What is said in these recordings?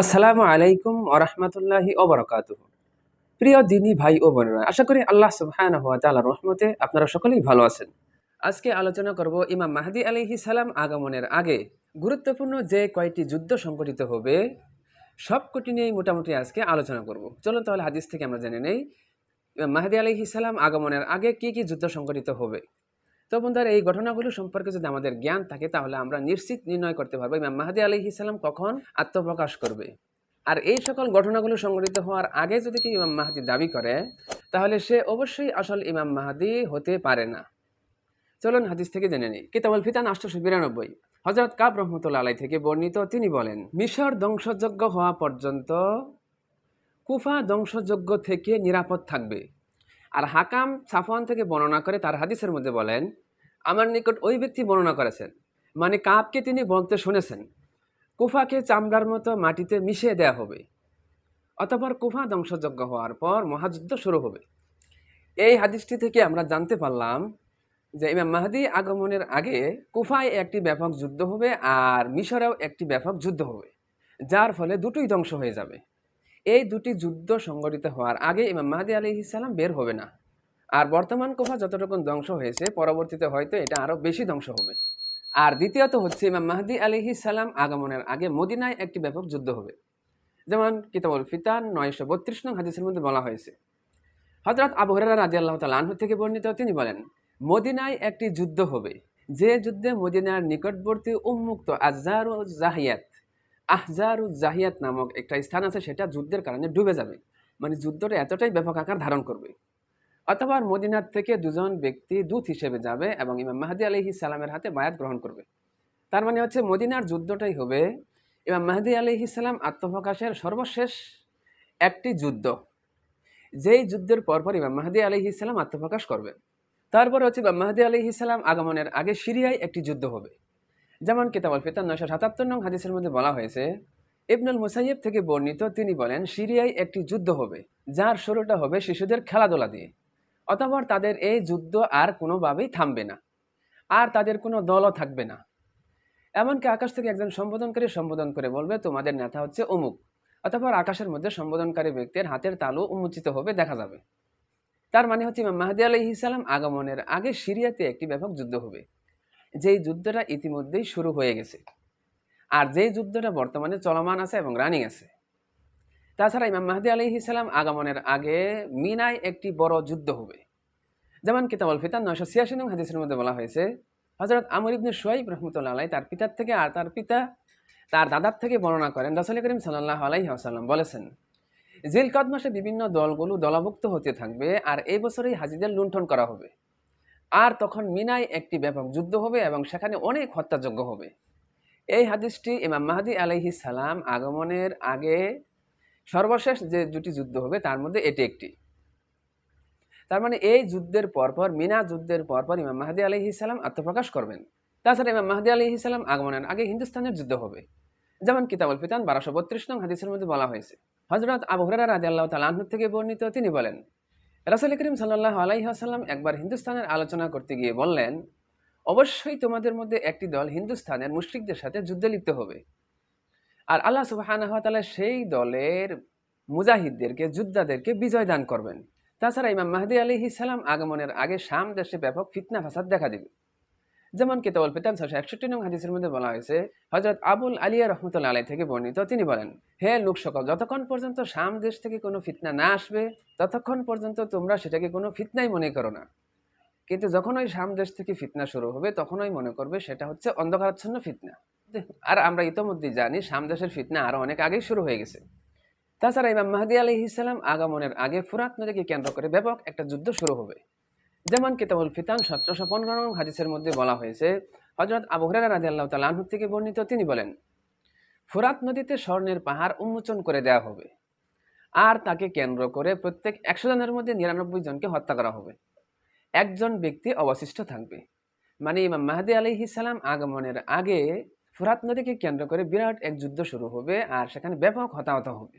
আসসালামু আলাইকুম ওরহমতুল্লাহি ওবরাকাত প্রিয় দিনী ভাই ও বোনেরা, আশা করি আল্লাহ সুবহানাহু ওয়া তাআলার রহমতে আপনারা সকলেই ভালো আছেন। আজকে আলোচনা করব ইমাম মাহদি আলাইহিস সালাম আগমনের আগে গুরুত্বপূর্ণ যে কয়টি যুদ্ধ সংঘটিত হবে, সবকটি নিয়েই মোটামুটি আজকে আলোচনা করব। চলুন তাহলে হাদিস থেকে আমরা জেনে নেই মাহদি আলাইহিস সালাম আগমনের আগে কি কি যুদ্ধ সংঘটিত হবে। তো বন্ধুরা, এই ঘটনাগুলো সম্পর্কে যদি আমাদের জ্ঞান থাকে, তাহলে আমরা নিশ্চিত নির্ণয় করতে পারব। ইমাম মাহাদি আলাইহিস সালাম কখন আত্মপ্রকাশ করবে? আর এই সকল ঘটনাগুলো সংঘটিত হওয়ার আগে যদি কি ইমাম মাহাদি দাবি করে, তাহলে সে অবশ্যই আসল ইমাম মাহাদি হতে পারে না। চলুন হাদিস থেকে জেনে নিই। কিতাবুল ফিতান আটশোশো বিরানব্বই। হজরত কাব রহমতুল্লা আলাই থেকে বর্ণিত, তিনি বলেন, মিশর ধ্বংসযজ্ঞ হওয়া পর্যন্ত কুফা ধ্বংসযজ্ঞ থেকে নিরাপদ থাকবে। আর হাকাম সাফওয়ান থেকে বর্ণনা করে তার হাদিসের মধ্যে বলেন, আমার নিকট ওই ব্যক্তি বর্ণনা করেছেন মানে কাপকে তিনি বলতে শুনেছেন, কুফাকে চামড়ার মতো মাটিতে মিশিয়ে দেয়া হবে, অতপর কুফা ধ্বংসযজ্ঞ হওয়ার পর মহাযুদ্ধ শুরু হবে। এই হাদিসটি থেকে আমরা জানতে পারলাম যে ইমাম মাহাদি আগমনের আগে কুফায় একটি ব্যাপক যুদ্ধ হবে আর মিশরেও একটি ব্যাপক যুদ্ধ হবে, যার ফলে দুটোই ধ্বংস হয়ে যাবে। এই দুটি যুদ্ধ সংগঠিত হওয়ার আগে ইমাম মাহাদি আলী ইসালাম বের হবে না। আর বর্তমান কোফা যতটুকু ধ্বংস হয়েছে, পরবর্তীতে হয়তো এটা আরও বেশি ধ্বংস হবে। আর দ্বিতীয়ত হচ্ছে ইমাম মাহদি আলিহি সালাম আগমনের আগে মদিনায় একটি ব্যাপক যুদ্ধ হবে। যেমন কিতাবুল ফিতান নয়শো বত্রিশ নং হাদিসের মধ্যে বলা হয়েছে। হজরত আবু হরারা রাজি আল্লাহ তালু থেকে বর্ণিত, তিনি বলেন, মদিনায় একটি যুদ্ধ হবে। যে যুদ্ধে মদিনার নিকটবর্তী উন্মুক্ত আজহার জাহিয়াত আহজারু জাহিয়াত নামক একটা স্থান আছে, সেটা যুদ্ধের কারণে ডুবে যাবে। মানে যুদ্ধটা এতটাই ব্যাপক আকার ধারণ করবে। অথবা মদিনার থেকে দুজন ব্যক্তি দূত হিসেবে যাবে এবং ইমাম মাহাদি আলহি সালামের হাতে বায়াত গ্রহণ করবে। তার মানে হচ্ছে মদিনার যুদ্ধটাই হবে, ইমাম মাহাদি আলহি সালাম আত্মপ্রকাশের সর্বশেষ একটি যুদ্ধ। যেই যুদ্ধের পরপর ইমাম মাহাদি আলহি সালাম আত্মপ্রকাশ করবে। তারপরে হচ্ছে ইমাম মাহাদি আলহি সালাম আগমনের আগে সিরিয়ায় একটি যুদ্ধ হবে। যেমন কিতাবল ফিতান নয়শো সাতাত্তর নং হাদিসের মধ্যে বলা হয়েছে, ইবনুল মুসাইব থেকে বর্ণিত তিনি বলেন, সিরিয়ায় একটি যুদ্ধ হবে, যার শুরুটা হবে শিশুদের খেলাধুলা দিয়ে। অতঃপর তাদের এই যুদ্ধ আর কোনোভাবেই থামবে না, আর তাদের কোনো দলও থাকবে না। এমনকি আকাশ থেকে একজন সম্বোধনকারী সম্বোধন করে বলবে, তোমাদের নেতা হচ্ছে অমুক। অতঃপর আকাশের মধ্যে সম্বোধনকারী ব্যক্তির হাতের তালু উন্মোচিত হবে, দেখা যাবে। তার মানে হচ্ছে ইমাম মাহাদি আলহি আগমনের আগে সিরিয়াতে একটি ব্যাপক যুদ্ধ হবে। যেই যুদ্ধটা ইতিমধ্যেই শুরু হয়ে গেছে। আর যেই যুদ্ধটা বর্তমানে চলমান আছে এবং রানিং আছে। তাছাড়া ইমাম মাহদি আলি ইসালাম আগমনের আগে মিনায় একটি বড় যুদ্ধ হবে। যেমন কিতাবল ফিতান নয়শো ছিয়াশি নং হাদিসের মধ্যে বলা হয়েছে হজরত আমর ইবনে সোয়াইব রহমতুল্লাহ আলাই তার পিতার থেকে আর তার পিতা তার দাদার থেকে বর্ণনা করেন। রসল করিম সাল্লাহ আলাইহি আসাল্লাম বলেছেন, জিলকদ মাসে বিভিন্ন দলগুলো দলভুক্ত হতে থাকবে আর এই বছরই হাজিদের লুণ্ঠন করা হবে। আর তখন মিনায় একটি ব্যাপক যুদ্ধ হবে এবং সেখানে অনেক হত্যাযজ্ঞ হবে। এই হাদিসটি ইমাম মাহাদি আলাইহি সালাম আগমনের আগে সর্বশেষ যে দুটি যুদ্ধ হবে, তার মধ্যে এটি একটি। তার মানে এই যুদ্ধের পরপর, মিনা যুদ্ধের পরপর ইমাম মাহাদি আলহি ইসালাম আত্মপ্রকাশ করবেন। তাছাড়া ইমাম মাহাদি আলহি ইসালাম আগমনের আগে হিন্দুস্তানের যুদ্ধ হবে। যেমন কিতাবুল ফিতান বারোশো বত্রিশ নং হাদিসের মধ্যে বলা হয়েছে। হজরত আবু হরারা রাজি আল্লাহ তালাহ থেকে বর্ণিত তিনি বলেন রাসুল করিম সাল্লাহ আলাইহাসাল্লাম একবার হিন্দুস্তানের আলোচনা করতে গিয়ে বললেন, অবশ্যই তোমাদের মধ্যে একটি দল হিন্দুস্তানের মুশ্রিকদের সাথে যুদ্ধে লিপ্ত হবে। আর আল্লাহ সুবাহানহতালা সেই দলের মুজাহিদদেরকে, যোদ্ধাদেরকে বিজয় দান করবেন। তাছাড়া ইমাম মাহদি আলী ইসালাম আগমনের আগে শাম দেশে ব্যাপক ফিতনা ফাসাদ দেখা দিবে। যেমন কেতাবল ফিতান ছশো একষট্টি নং হাদিসের মধ্যে বলা হয়েছে হজরত আবুল আলিয়া রহমতুল্লা আলাই থেকে বর্ণিত। তিনি বলেন, হে লোক সকল, যতক্ষণ পর্যন্ত শাম দেশ থেকে কোনো ফিতনা না আসবে, ততক্ষণ পর্যন্ত তোমরা সেটাকে কোনো ফিতনাই মনে করো না। কিন্তু যখন ওই শাম দেশ থেকে ফিতনা শুরু হবে তখনই মনে করবে সেটা হচ্ছে অন্ধকারাচ্ছন্ন ফিতনা। আর আমরা ইতোমধ্যেই জানি শাম দেশের ফিতনা আরও অনেক আগেই শুরু হয়ে গেছে। তাছাড়া ইমাম মাহাদি আলি ইসলাম আগমনের আগে ফুরাত নদীকে কেন্দ্র করে ব্যাপক একটা যুদ্ধ শুরু হবে। যেমন কিতাবুল ফিতান সতেরোশো পনেরো নং হাদিসের মধ্যে বলা হয়েছে হজরত আবু হরারা রাজি আল্লাহ তালাহ থেকে বর্ণিত, তিনি বলেন, ফুরাত নদীতে স্বর্ণের পাহাড় উন্মোচন করে দেওয়া হবে। আর তাকে কেন্দ্র করে প্রত্যেক একশো জনের মধ্যে নিরানব্বই জনকে হত্যা করা হবে। একজন ব্যক্তি অবশিষ্ট থাকবে। মানে ইমাম মাহাদি আলি ইসালাম আগমনের আগে ফুরাত নদীকে কেন্দ্র করে বিরাট এক যুদ্ধ শুরু হবে আর সেখানে ব্যাপক হতাহত হবে।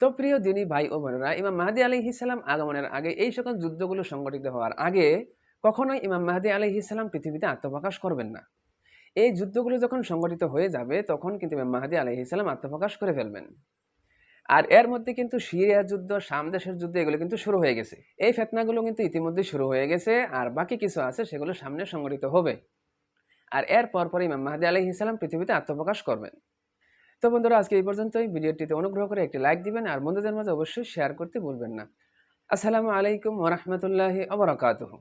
তো প্রিয় দিনী ভাই ও বোনেরা, ইমাম মাহাদি আলি ইসালাম আগমনের আগে এই সকল যুদ্ধগুলো সংগঠিত হওয়ার আগে কখনোই ইমাম মাহাদি আলি ইসালাম পৃথিবীতে আত্মপ্রকাশ করবেন না। এই যুদ্ধগুলো যখন সংগঠিত হয়ে যাবে, তখন কিন্তু ইমাম মাহাদি আলহি ইসলাম আত্মপ্রকাশ করে ফেলবেন। আর এর মধ্যে কিন্তু সিরিয়া যুদ্ধ সামদেশের যুদ্ধ, এগুলো কিন্তু শুরু হয়ে গেছে। এই ফেতনাগুলো কিন্তু ইতিমধ্যে শুরু হয়ে গেছে, আর বাকি কিছু আছে সেগুলো সামনে সংগঠিত হবে। আর এর পরপর ইমাম মাহাদি আলহি ইসলাম পৃথিবীতে আত্মপ্রকাশ করবেন। তো বন্ধুরা, আজকে এই পর্যন্তই। ভিডিওটিতে অনুগ্রহ করে একটি লাইক দিবেন আর বন্ধুদের মাঝে অবশ্যই শেয়ার করতে ভুলবেন না। আসসালামু আলাইকুম ওরহমতুল্লাহি আবরাকাতুহু